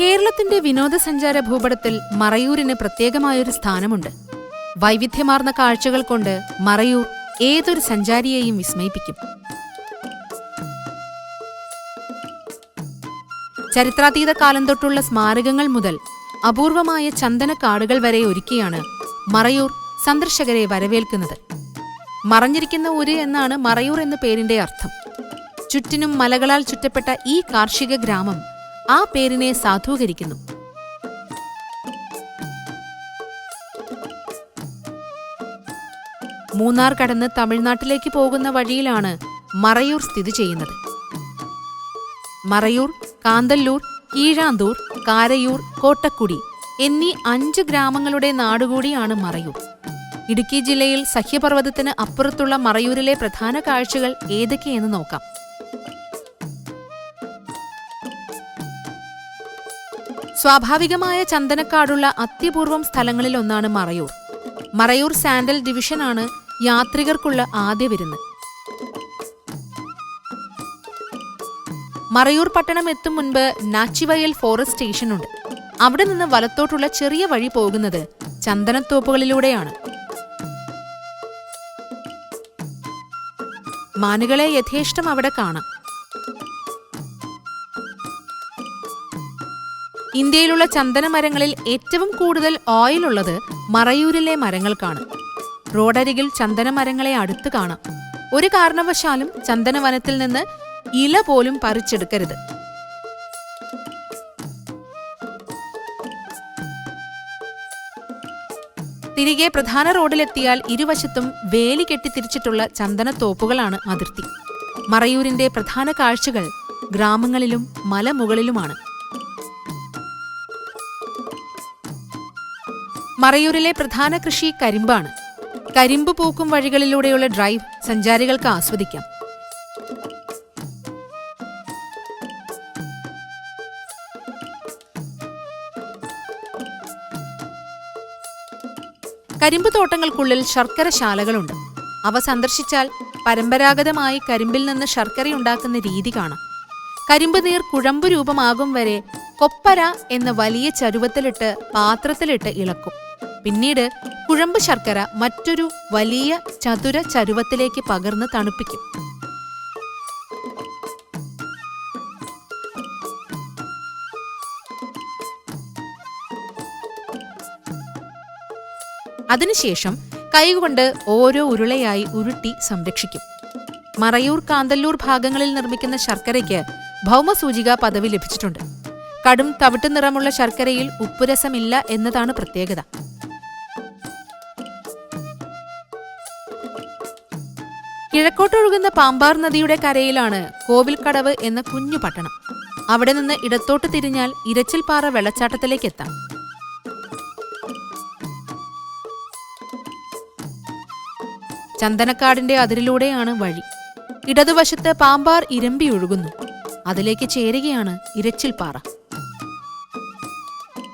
കേരളത്തിന്റെ വിനോദസഞ്ചാര ഭൂപടത്തിൽ മറയൂരിന് പ്രത്യേകമായൊരു സ്ഥാനമുണ്ട്. വൈവിധ്യമാർന്ന കാഴ്ചകൾ കൊണ്ട് മറയൂർ ഏതൊരു സഞ്ചാരിയെയും വിസ്മയിപ്പിക്കും. ചരിത്രാതീത കാലം തൊട്ടുള്ള സ്മാരകങ്ങൾ മുതൽ അപൂർവമായ ചന്ദനക്കാടുകൾ വരെ ഒരുക്കിയാണ് മറയൂർ സന്ദർശകരെ വരവേൽക്കുന്നത്. മറഞ്ഞിരിക്കുന്ന ഒരു എന്നാണ് മറയൂർ എന്ന പേരിന്റെ അർത്ഥം. ചുറ്റിനും മലകളാൽ ചുറ്റപ്പെട്ട ഈ കാർഷിക ഗ്രാമം ആ പേരിനെ സാധൂകരിക്കുന്നു. മൂന്നാർ കടന്ന് തമിഴ്നാട്ടിലേക്ക് പോകുന്ന വഴിയിലാണ് മറയൂർ സ്ഥിതി ചെയ്യുന്നത്. മറയൂർ കാന്തല്ലൂർ കീഴാന്തൂർ കാരയൂർ കോട്ടക്കുടി എന്നീ അഞ്ച് ഗ്രാമങ്ങളുടെ നാടുകൂടിയാണ് മറയൂർ. ഇടുക്കി ജില്ലയിൽ സഹ്യപർവതത്തിന് അപ്പുറത്തുള്ള മറയൂരിലെ പ്രധാന കാഴ്ചകൾ ഏതൊക്കെയെന്ന് നോക്കാം. സ്വാഭാവികമായ ചന്ദനക്കാടുള്ള അത്യപൂർവം സ്ഥലങ്ങളിൽ ഒന്നാണ് മറയൂർ. മറയൂർ സാൻഡൽ ഡിവിഷനാണ് യാത്രികർക്കുള്ള ആദ്യ വിരുന്ന്. മറയൂർ പട്ടണം എത്തും മുൻപ് നാച്ചിവയൽ ഫോറസ്റ്റ് സ്റ്റേഷനുണ്ട്. അവിടെ നിന്ന് വലത്തോട്ടുള്ള ചെറിയ വഴി പോകുന്നത് ചന്ദനത്തോപ്പുകളിലൂടെയാണ്. മാനുകളെ യഥേഷ്ടം അവിടെ കാണാം. ഇന്ത്യയിലുള്ള ചന്ദനമരങ്ങളിൽ ഏറ്റവും കൂടുതൽ ഓയിൽ ഉള്ളത് മറയൂരിലെ മരങ്ങൾക്കാണ്. റോഡരികിൽ ചന്ദനമരങ്ങളെ അടുത്ത് കാണാം. ഒരു കാരണവശാലും ചന്ദനവനത്തിൽ നിന്ന് ഇല പോലും പറിച്ചെടുക്കരുത്. തിരികെ പ്രധാന റോഡിലെത്തിയാൽ ഇരുവശത്തും വേലി കെട്ടിത്തിരിച്ചിട്ടുള്ള ചന്ദനത്തോപ്പുകളാണ് അതിർത്തി. മറയൂരിന്റെ പ്രധാന കാഴ്ചകൾ ഗ്രാമങ്ങളിലും മലമുകളിലുമാണ്. മറയൂരിലെ പ്രധാന കൃഷി കരിമ്പാണ്. കരിമ്പ് പൂക്കും വഴികളിലൂടെയുള്ള ഡ്രൈവ് സഞ്ചാരികൾക്ക് ആസ്വദിക്കാം. കരിമ്പ് തോട്ടങ്ങൾക്കുള്ളിൽ ശർക്കര ശാലകളുണ്ട്. അവ സന്ദർശിച്ചാൽ പരമ്പരാഗതമായി കരിമ്പിൽ നിന്ന് ശർക്കരയുണ്ടാക്കുന്ന രീതി കാണാം. കരിമ്പ് നീർ കുഴമ്പ് രൂപമാകും വരെ കൊപ്പര എന്ന വലിയ ചരുവത്തിലിട്ട് പാത്രത്തിലിട്ട് ഇളക്കും. പിന്നീട് കുഴമ്പ് ശർക്കര മറ്റൊരു വലിയ ചതുര ചരുവത്തിലേക്ക് പകർന്ന് തണുപ്പിക്കും. അതിനുശേഷം കൈകൊണ്ട് ഓരോ ഉരുളയായി ഉരുട്ടി സംരക്ഷിക്കും. മറയൂർ കാന്തല്ലൂർ ഭാഗങ്ങളിൽ നിർമ്മിക്കുന്ന ശർക്കരയ്ക്ക് ഭൗമസൂചിക പദവി ലഭിച്ചിട്ടുണ്ട്. കടും തവിട്ടു നിറമുള്ള ശർക്കരയിൽ ഉപ്പുരസമില്ല എന്നതാണ് പ്രത്യേകത. കിഴക്കോട്ടൊഴുകുന്ന പാമ്പാർ നദിയുടെ കരയിലാണ് കോവിൽക്കടവ് എന്ന കുഞ്ഞു പട്ടണം. അവിടെ നിന്ന് ഇടത്തോട്ട് തിരിഞ്ഞാൽ ഇരച്ചിൽപ്പാറ വെള്ളച്ചാട്ടത്തിലേക്ക് എത്താം. ചന്ദനക്കാടിന്റെ അതിരിലൂടെയാണ് വഴി. ഇടതുവശത്ത് പാമ്പാർ ഇരമ്പി ഒഴുകുന്നു. അതിലേക്ക് ചേരുകയാണ് ഇരച്ചിൽപ്പാറ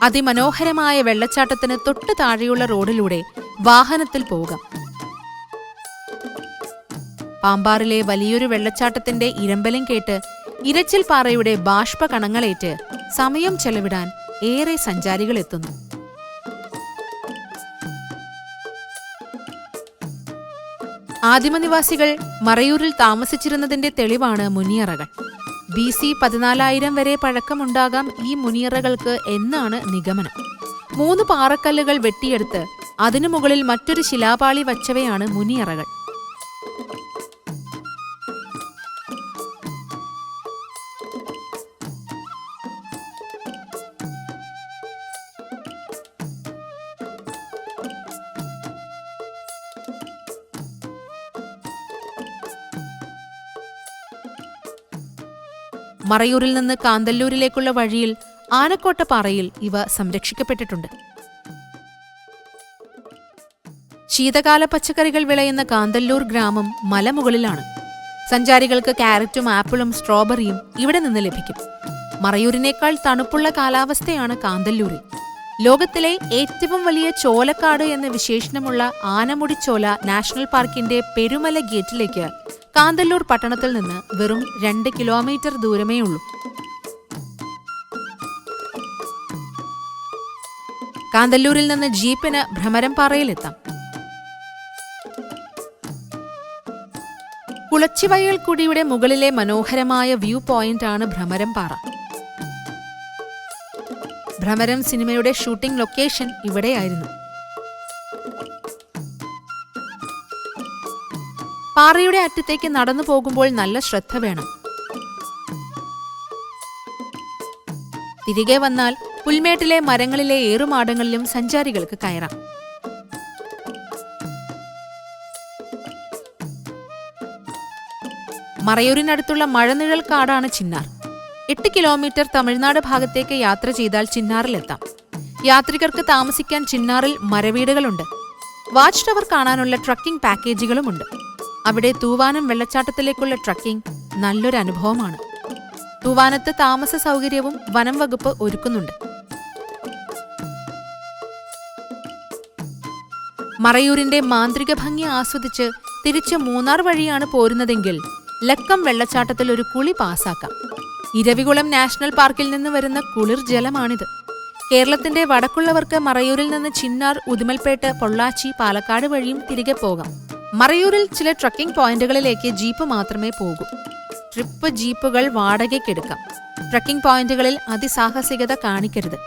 അതിമനോഹരമായ വെള്ളച്ചാട്ടത്തിന് തൊട്ടു താഴെയുള്ള റോഡിലൂടെ വാഹനത്തിൽ പോകാം പാമ്പാറിലെ വലിയൊരു വെള്ളച്ചാട്ടത്തിന്റെ ഇരമ്പലം കേട്ട് ഇരച്ചിൽപ്പാറയുടെ ബാഷ്പകണങ്ങളേറ്റ് സമയം ചെലവിടാൻ ഏറെ സഞ്ചാരികൾ എത്തുന്നു. ആദിമനിവാസികൾ മറയൂരിൽ താമസിച്ചിരുന്നതിന്റെ തെളിവാണ് മുനിയറകൾ. ബി സി പതിനാലായിരം വരെ പഴക്കമുണ്ടാകാം ഈ മുനിയറകൾക്ക് എന്നാണ് നിഗമനം. മൂന്ന് പാറക്കല്ലുകൾ വെട്ടിയെടുത്ത് അതിനു മുകളിൽ മറ്റൊരു ശിലാപാളി വച്ചവയാണ് മുനിയറകൾ. മറയൂരിൽ നിന്ന് കാന്തല്ലൂരിലേക്കുള്ള വഴിയിൽ ആനക്കോട്ടപ്പാറയിൽ ഇവ സംരക്ഷിക്കപ്പെട്ടിട്ടുണ്ട്. ശീതകാല പച്ചക്കറികൾ വിളയുന്ന കാന്തല്ലൂർ ഗ്രാമം മലമുകളിലാണ്. സഞ്ചാരികൾക്ക് കാരറ്റും ആപ്പിളും സ്ട്രോബെറിയും ഇവിടെ നിന്ന് ലഭിക്കും. മറയൂരിനേക്കാൾ തണുപ്പുള്ള കാലാവസ്ഥയാണ് കാന്തല്ലൂരിൽ. ലോകത്തിലെ ഏറ്റവും വലിയ ചോലക്കാട് എന്ന വിശേഷണമുള്ള ആനമുടിച്ചോല നാഷണൽ പാർക്കിന്റെ പെരുമല ഗേറ്റിലേക്ക് കാന്തല്ലൂർ പട്ടണത്തിൽ നിന്ന് വെറും രണ്ട് കിലോമീറ്റർ ദൂരമേ ഉള്ളൂ. കാന്തല്ലൂരിൽ നിന്ന് ജീപ്പിന് ഭ്രമരംപാറയിലെത്താം. കുളച്ചിവയൽക്കുടിയുടെ മുകളിലെ മനോഹരമായ വ്യൂ പോയിന്റ് ആണ് ഭ്രമരംപാറ. ഭ്രമരം സിനിമയുടെ ഷൂട്ടിംഗ് ലൊക്കേഷൻ ഇവിടെയായിരുന്നു. പാറയുടെ അറ്റത്തേക്ക് നടന്നു പോകുമ്പോൾ നല്ല ശ്രദ്ധ വേണം. തിരികെ വന്നാൽ പുൽമേട്ടിലെ മരങ്ങളിലെ ഏറുമാടങ്ങളിലും സഞ്ചാരികൾക്ക് കയറാം. മറയൂരിനടുത്തുള്ള മഴനിഴൽ കാടാണ് ചിന്നാർ. എട്ട് കിലോമീറ്റർ തമിഴ്നാട് ഭാഗത്തേക്ക് യാത്ര ചെയ്താൽ ചിന്നാറിലെത്താം. യാത്രികർക്ക് താമസിക്കാൻ ചിന്നാറിൽ മരവീടുകളുണ്ട്. വാച്ച് ടവർ കാണാനുള്ള ട്രക്കിംഗ് പാക്കേജുകളുമുണ്ട്. അവിടെ തൂവാനം വെള്ളച്ചാട്ടത്തിലേക്കുള്ള ട്രക്കിംഗ് നല്ലൊരു അനുഭവമാണ്. തൂവാനത്ത് താമസ സൗകര്യവും വനം വകുപ്പ് ഒരുക്കുന്നുണ്ട്. മറയൂരിന്റെ മാന്ത്രിക ഭംഗി ആസ്വദിച്ച് തിരിച്ച് മൂന്നാർ വഴിയാണ് പോരുന്നതെങ്കിൽ ലക്കം വെള്ളച്ചാട്ടത്തിൽ ഒരു കുളി പാസാക്കാം. ഇരവികുളം നാഷണൽ പാർക്കിൽ നിന്ന് വരുന്ന കുളിർ ജലമാണിത്. കേരളത്തിന്റെ വടക്കുള്ളവർക്ക് മറയൂരിൽ നിന്ന് ചിന്നാർ ഉദുമൽപേട്ട് പൊള്ളാച്ചി പാലക്കാട് വഴിയും തിരികെ പോകാം. മറയൂരിൽ ചില ട്രക്കിംഗ് പോയിന്റുകളിലേക്ക് ജീപ്പ് മാത്രമേ പോകൂ. ട്രിപ്പ് ജീപ്പുകൾ വാടകയ്ക്കെടുക്കാം. ട്രക്കിംഗ് പോയിന്റുകളിൽ അതിസാഹസികത കാണിക്കരുത്.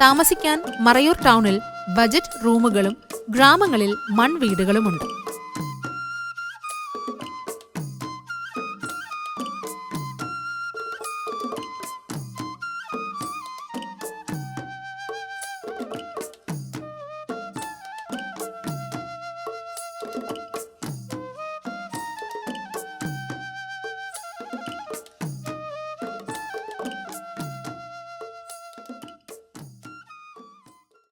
താമസിക്കാൻ മറയൂർ ടൗണിൽ ബജറ്റ് റൂമുകളും ഗ്രാമങ്ങളിൽ മൺവീടുകളുമുണ്ട്.